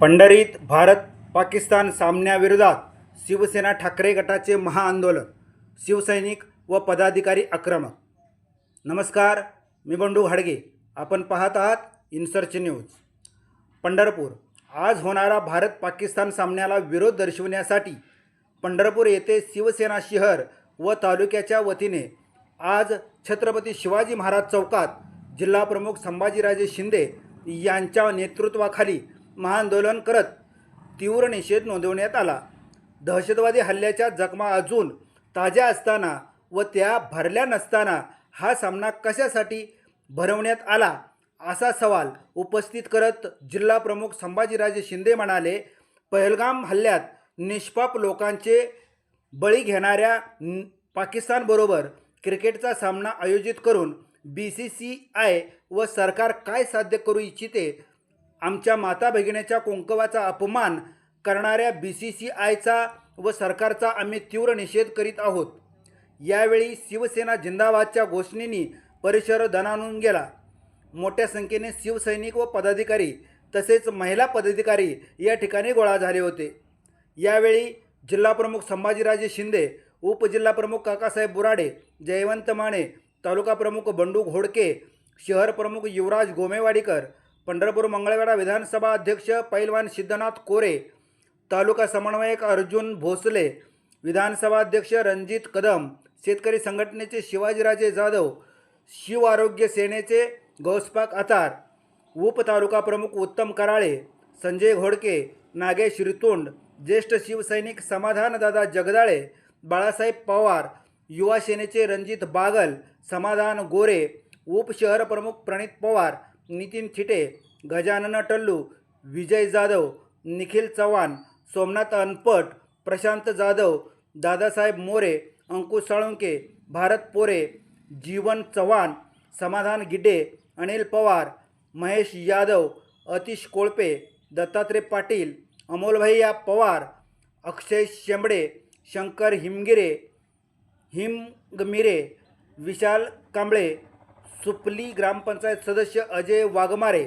पंढरीत भारत पाकिस्तान सामन्याविरोधात शिवसेना ठाकरे गटाचे महाआंदोलन शिवसैनिक व पदाधिकारी आक्रमक. नमस्कार मी बंडू घाडगे आपण पाहत आहात इन्सर्च न्यूज. पंढरपूर. आज होणारा भारत पाकिस्तान सामन्याला विरोध दर्शवण्यासाठी पंढरपूर येथे शिवसेना शहर व तालुक्याच्या वतीने आज छत्रपती शिवाजी महाराज चौकात जिल्हाप्रमुख संभाजीराजे शिंदे यांच्या नेतृत्वाखाली महाआंदोलन करत तीव्र निषेध नोंदवण्यात आला. दहशतवादी हल्ल्याच्या जखमा अजून ताज्या असताना व त्या भरल्या नसताना हा सामना कशासाठी भरवण्यात आला असा सवाल उपस्थित करत जिल्हा प्रमुख संभाजीराजे शिंदे म्हणाले पहलगाम हल्ल्यात निष्पाप लोकांचे बळी घेणाऱ्या पाकिस्तानबरोबर क्रिकेटचा सामना आयोजित करून बी सी सी आय व सरकार काय साध्य करू इच्छिते आमच्या माता भगिनीच्या कुंकवाचा अपमान करणाऱ्या बी सी सी आयचा व सरकारचा आम्ही तीव्र निषेध करीत आहोत. यावेळी शिवसेना जिंदाबादच्या घोषणेनी परिसर दणानून गेला. मोठ्या संख्येने शिवसैनिक व पदाधिकारी तसेच महिला पदाधिकारी या ठिकाणी गोळा झाले होते. यावेळी जिल्हाप्रमुख संभाजीराजे शिंदे उपजिल्हाप्रमुख काकासाहेब बुराडे जयवंत माने तालुका प्रमुख बंडू घोडके शहर प्रमुख युवराज गोमेवाडीकर पंढरपूर मंगळवेढा विधानसभा अध्यक्ष पैलवान सिद्धनाथ कोरे तालुका समन्वयक अर्जुन भोसले विधानसभा अध्यक्ष रणजित कदम शेतकरी संघटनेचे शिवाजीराजे जाधव शिव आरोग्य सेनेचे गौसपाक अतार उप तालुका प्रमुख उत्तम कराळे संजय घोडके नागेश रितोंड ज्येष्ठ शिवसैनिक समाधानदादा जगदाळे बाळासाहेब पवार युवा सेनेचे रणजित बागल समाधान गोरे उप शहर प्रमुख प्रणित पवार नितीन थिटे गजानन टल्लू विजय जाधव निखिल चव्हाण सोमनाथ अनपट प्रशांत जाधव दादासाहेब मोरे अंकुश साळुंके भारत पोरे जीवन चव्हाण समाधान गिडे अनिल पवार महेश यादव अतिश कोळपे दत्तात्रय पाटील अमोलभैया पवार अक्षय शेंबडे शंकर हिमगिरे हिमगमिरे विशाल कांबळे सुपली ग्रामपंचायत सदस्य अजय वाघमारे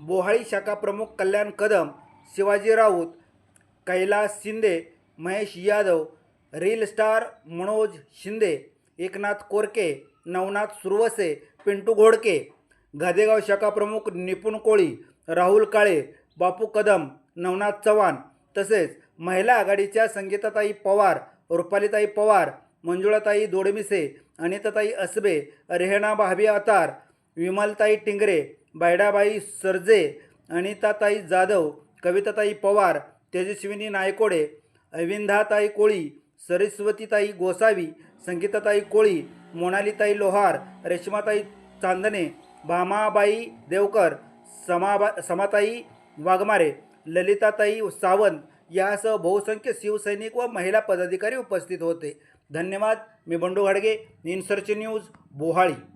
बोहाळी शाखा प्रमुख कल्याण कदम शिवाजी राऊत कैलास शिंदे महेश यादव रील स्टार मनोज शिंदे एकनाथ कोरके नवनाथ सुरवसे पिंटू घोडके गादेगाव शाखा प्रमुख निपुण कोळी राहुल काळे बापू कदम नवनाथ चव्हाण तसेच महिला आघाडीच्या संगीताताई पवार रुपालीताई पवार मंजुळाताई दोडमिसे अनिताताई असबे रेहना भाभी अतार विमलताई टिंगरे बायडाबाई सरजे अनिताताई जाधव कविताताई पवार तेजस्विनी नायकोडे अविंधाताई कोळी सरस्वतीताई गोसावी संगीताताई कोळी मोनालीताई लोहार रेश्माताई चांदणे भामाबाई देवकर समाबा समाताई वाघमारे ललिताताई सावंत यासह बहुसंख्य शिवसैनिक व महिला पदाधिकारी उपस्थित होते. धन्यवाद. मी बंडू घाडगे इन्सर्च न्यूज बोहाळी.